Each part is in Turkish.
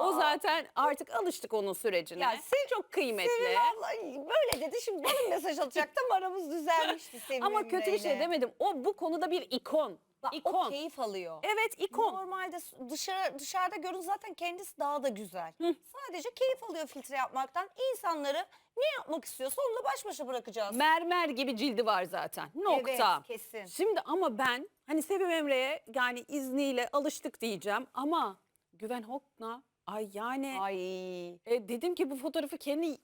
O zaten artık alıştık onun sürecine. Ya Sevim- çok kıymetli. Sevim abla böyle dedi. Şimdi bana mesaj atacaktım. Aramız düzelmişti Sevim Ama kötü bir şey demedim. O bu konuda bir ikon. Bak, ikon. O keyif alıyor. Evet ikon. Normalde s- dışarı dışarıda görün zaten kendisi daha da güzel. Sadece keyif alıyor filtre yapmaktan. İnsanları ne yapmak istiyorsa onunla baş başa bırakacağız. Mermer gibi cildi var zaten. Nokta. Evet, kesin. Şimdi ama ben hani Sevim Emre'ye yani izniyle alıştık diyeceğim ama Güven Hokna ay yani Ay. e, dedim ki bu fotoğrafı kendi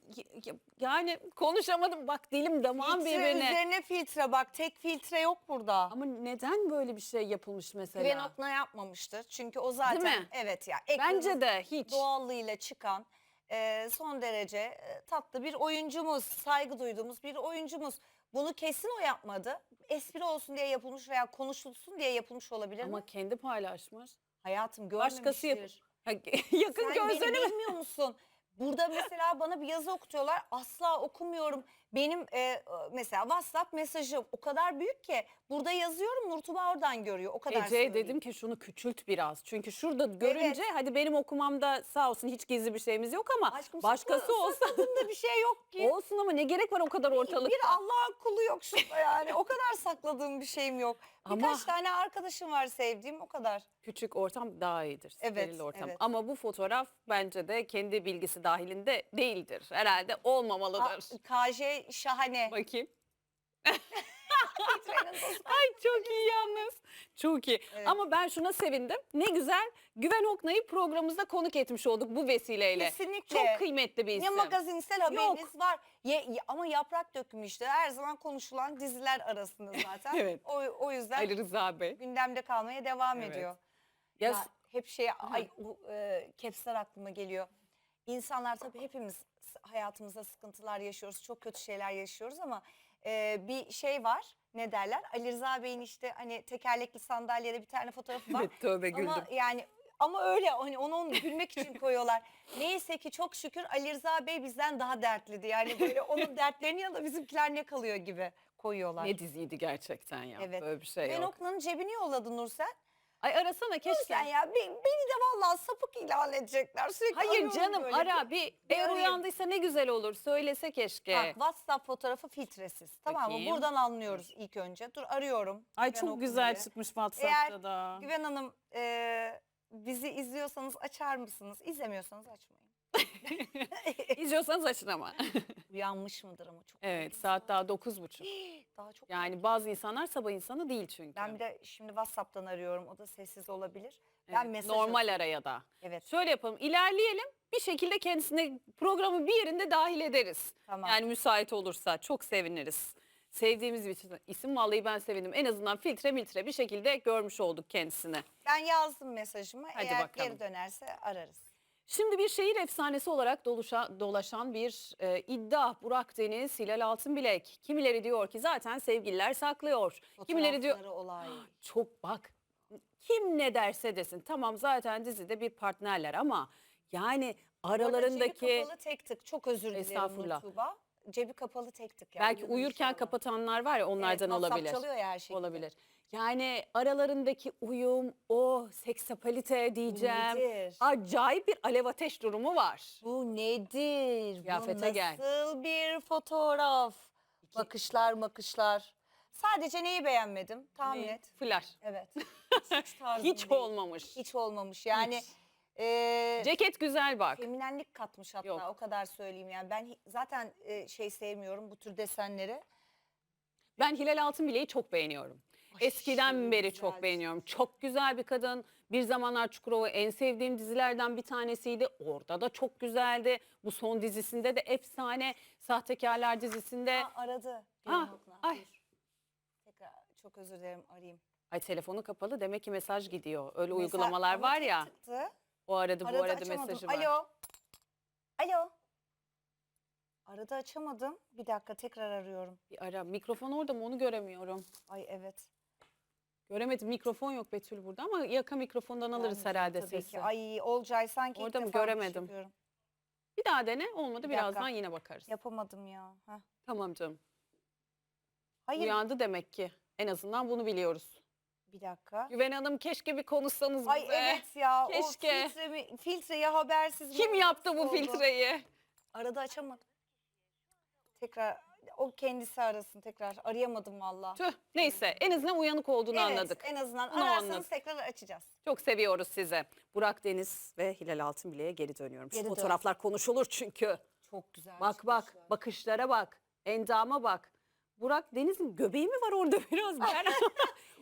yani konuşamadım bak dilim damağım Filtre birbirine. üzerine filtre bak tek filtre yok burada. Ama neden böyle bir şey yapılmış mesela? Güven Okna yapmamıştır. Çünkü o zaten Değil mi? evet ya. Bence de hiç. Doğallığıyla çıkan e, son derece e, tatlı bir oyuncumuz, saygı duyduğumuz bir oyuncumuz. Bunu kesin o yapmadı. Espri olsun diye yapılmış veya konuşulsun diye yapılmış olabilir Ama mi? kendi paylaşmış. Hayatım görmemiştir. Başkası yap. Yakın Sen beni mi? bilmiyor musun? Burada mesela bana bir yazı okutuyorlar. Asla okumuyorum. Benim e, mesela WhatsApp mesajım o kadar büyük ki burada yazıyorum Nurtuba oradan görüyor. O kadar söyleyeyim. dedim ki şunu küçült biraz. Çünkü şurada görünce hadi benim okumamda sağ olsun hiç gizli bir şeyimiz yok ama Aşkım, başkası sakla- olsa sakladığında bir şey yok ki. olsun ama ne gerek var o kadar ortalıkta. Bir Allah'ın kulu yok şurada yani. O kadar sakladığım bir şeyim yok. Birkaç Ama- tane arkadaşım var sevdiğim o kadar. Küçük ortam daha iyidir. Evet, steril ortam. evet. Ama bu fotoğraf bence de kendi bilgisi dahilinde değildir. Herhalde olmamalıdır. Aa, KJ şahane. Bakayım. Ay çok iyi yalnız. Çok iyi. Evet. Ama ben şuna sevindim. Ne güzel Güven Okna'yı programımızda konuk etmiş olduk bu vesileyle. Kesinlikle. Çok kıymetli bir Ne isim. magazinsel haberiniz var. Ye, ye- ama yaprak dökümü işte her zaman konuşulan diziler arasında zaten. Evet. O, o yüzden Ali Rıza Bey. gündemde kalmaya devam Evet. ediyor. Ya, Ya, hep şey ay o, e, capsler aklıma geliyor. İnsanlar tabii hepimiz hayatımızda sıkıntılar yaşıyoruz. Çok kötü şeyler yaşıyoruz ama e, bir şey var. Ne derler? Ali Rıza Bey'in işte hani tekerlekli sandalyede bir tane fotoğrafı var. Tövbe güldüm. Ama yani ama öyle hani onu, onu gülmek için koyuyorlar. Neyse ki çok şükür Ali Rıza Bey bizden daha dertliydi. Yani böyle onun dertlerinin yanında bizimkiler ne kalıyor gibi koyuyorlar. ne diziydi gerçekten ya. Evet. Böyle bir şey Ben yok. Okna'nın cebini yolladı Nursel. Ay arasana keşke. Sen ya be- beni de vallahi sapık ilan edecekler. Sürekli Hayır arıyorum canım böyle. ara bir bir eğer arayayım. uyandıysa ne güzel olur söylese keşke. Bak WhatsApp fotoğrafı filtresiz. Tamam mı? Bakayım. Buradan anlıyoruz ilk önce. Dur arıyorum. Ay Güven çok güzel çıkmış WhatsApp'ta Eğer da. Güven Hanım e, bizi izliyorsanız açar mısınız? İzlemiyorsanız açmayın. İzliyorsanız açın ama. Uyanmış mıdır ama çok. evet saat daha dokuz buçuk. Daha çok. Yani bazı insanlar sabah insanı değil çünkü. Ben bir de şimdi WhatsApp'tan arıyorum. O da sessiz olabilir. Evet, Ben mesaj normal atıyorum. araya da. Evet. Şöyle yapalım ilerleyelim bir şekilde kendisine programı bir yerinde dahil ederiz. Tamam. Yani müsait olursa çok seviniriz. Sevdiğimiz bir isim vallahi ben sevindim. En azından filtre miltre bir şekilde görmüş olduk kendisini. Ben yazdım mesajımı. Hadi Eğer bakalım. geri dönerse ararız. Şimdi bir şehir efsanesi olarak doluşa, dolaşan bir e, iddia. Burak Deniz, Hilal Altınbilek. Kimileri diyor ki zaten sevgililer saklıyor. Kimileri diyor olay. çok bak kim ne derse desin. Tamam zaten dizide bir partnerler ama yani aralarındaki Cebi kapalı tek tık. Çok özür dilerim Estağfurullah. Cebi kapalı tek tık. yani, belki uyurken kapatanlar var ya onlardan Evet, WhatsApp olabilir. çalıyor ya her şekilde. Olabilir. Yani aralarındaki uyum, o seksapalite diyeceğim. nedir? Acayip bir alev ateş durumu var. Bu nedir? Kıyafete Bu gel. nasıl bir fotoğraf? Bakışlar makışlar. Sadece neyi beğenmedim? Tahmin Ne? et. Flash. Evet. Hiç, tarzım Hiç değil. olmamış. Hiç olmamış. Yani eee, Ceket güzel bak. feminenlik katmış hatta Yok. o kadar söyleyeyim yani. Ben hi- zaten e, şey sevmiyorum bu tür desenleri. Ben Hilal Altınbilek'i çok beğeniyorum. Eskiden beri güzel. çok beğeniyorum. Çok güzel bir kadın. Bir zamanlar Çukurova en sevdiğim dizilerden bir tanesiydi. Orada da çok güzeldi. Bu son dizisinde de efsane. Sahtekarlar dizisinde. Ha, aradı. Okla. ay. Tekrar çok özür dilerim arayayım. Ay telefonu kapalı demek ki mesaj gidiyor. Öyle Mesela- uygulamalar ama var ya. tıktı. O aradı bu aradı açamadım. mesajı var. Alo. Alo. Arada açamadım. Bir dakika tekrar arıyorum. Bir ara. Mikrofon orada mı onu göremiyorum. Ay evet. Göremedim. Mikrofon yok Betül burada ama yaka mikrofondan alırız herhalde tabii sesi. Ki. Ay Olcay sanki ilk Orada mı? defa Göremedim. Bir daha dene. Olmadı Bir birazdan dakika. yine bakarız. Yapamadım ya. Heh. Tamam canım. Hayır Uyandı demek ki. En azından bunu biliyoruz. Bir dakika. Güven Hanım keşke bir konuşsanız Ay bize. evet ya. Keşke. O filtre mi- filtreyi habersiz. Kim mi- yaptı bu oldu? filtreyi? Arada açamadım. Tekrar o kendisi arasın tekrar. Arayamadım valla. Tüh neyse en azından uyanık olduğunu Evet, anladık. En azından Bunu ararsanız anladık. tekrar açacağız. Çok seviyoruz sizi. Burak Deniz ve Hilal Altınbile'ye geri dönüyorum. Şu Geri dön. fotoğraflar konuşulur çünkü. Çok güzel. Bak bak bakışlara bak. Endama bak. Burak Deniz'in göbeği mi var orada biraz? Ben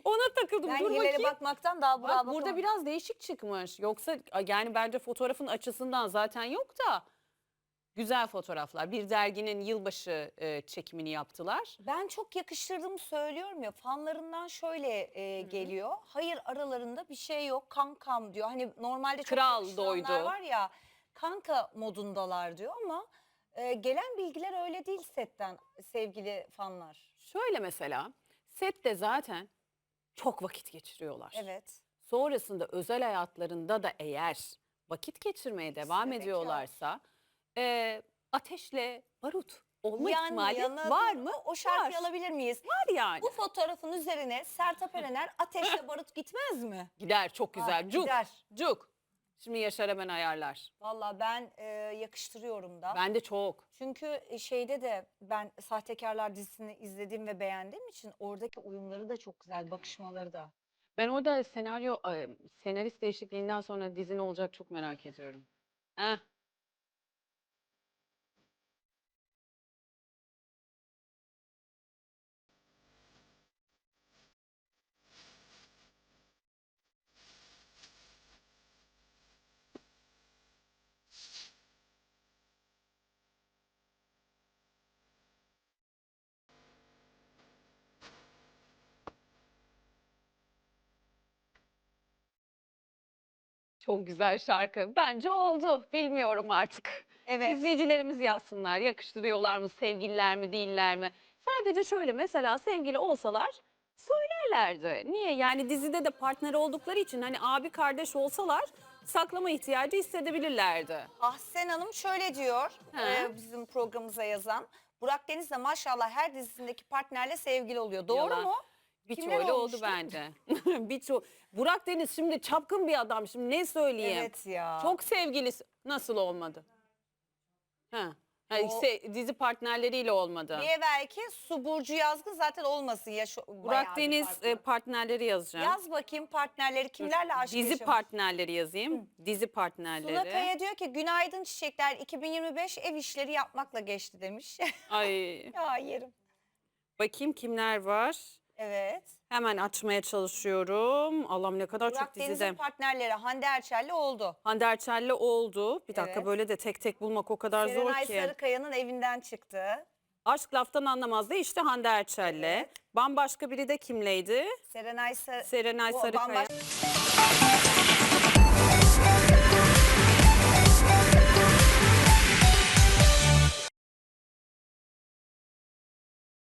ona takıldım. Ben Dur bakayım. bakmaktan daha Bak burada biraz değişik çıkmış. Yoksa yani bence fotoğrafın açısından zaten yok da güzel fotoğraflar. Bir derginin yılbaşı e, çekimini yaptılar. Ben çok yakıştırdığımı söylüyorum ya fanlarından şöyle e, geliyor. Hayır aralarında bir şey yok kankam diyor. Hani normalde çok Kral yakıştıranlar doydu. var ya kanka modundalar diyor ama e, gelen bilgiler öyle değil setten sevgili fanlar. Şöyle mesela sette zaten çok vakit geçiriyorlar. Evet. Sonrasında özel hayatlarında da eğer vakit geçirmeye devam bekar. ediyorlarsa e, ateşle barut olma Yani ihtimali yana- var mı? O şarkıyı Var. alabilir miyiz? Var yani. Bu fotoğrafın üzerine Sertab Erener ateşle barut gitmez mi? Gider çok güzel. Ah, Cuk. gider. Cuk. Şimdi Yaşar hemen ayarlar. Valla ben e, yakıştırıyorum da. Ben de çok. Çünkü e, şeyde de ben Sahtekarlar dizisini izlediğim ve beğendiğim için oradaki uyumları da çok güzel, bakışmaları da. Ben orada senaryo e, senarist değişikliğinden sonra dizi ne olacak çok merak ediyorum. Heh. Çok güzel şarkı. Bence oldu. Bilmiyorum artık. Evet. İzleyicilerimiz yazsınlar. Yakıştırıyorlar mı, sevgililer mi, değiller mi? Sadece şöyle mesela sevgili olsalar söylerlerdi. Niye? Yani dizide de partner oldukları için hani abi kardeş olsalar saklama ihtiyacı hissedebilirlerdi. Ahsen Hanım şöyle diyor Ha. e, bizim programımıza yazan. Burak Deniz de maşallah her dizisindeki partnerle sevgili oluyor. Doğru Yalan. mu? Birçoğu Kimler öyle oldu olmuştu? bence. Birçoğu. Burak Deniz şimdi çapkın bir adam. Şimdi ne söyleyeyim? Evet ya. Çok sevgilisi. Nasıl olmadı? Ha. Ha, O- se- dizi partnerleriyle olmadı. Bir evvelki Su Burcu Yazgın zaten olmasın. Ya şu, bayağı Burak bir Deniz farklı. e, partnerleri yazacağım. Yaz bakayım partnerleri kimlerle aşk Dizi yaşamış? partnerleri yazayım. Dizi partnerleri. Suna Kaya diyor ki günaydın çiçekler 2025 ev işleri yapmakla geçti demiş. Ay ya yerim. bakayım kimler var. Evet. Hemen açmaya çalışıyorum. Allah'ım ne kadar Burak çok dizide. Deniz'in partnerleri Hande Erçel'le oldu. Hande Erçel'le oldu. Bir dakika Evet. böyle de tek tek bulmak o kadar zor Serenay ki. Sarıkaya'nın evinden çıktı. Aşk laftan anlamaz da işte Hande Erçel'le. Bambaşka biri de kimleydi? Serenay Sarı... Serenay O Sarıkaya. bambaşka-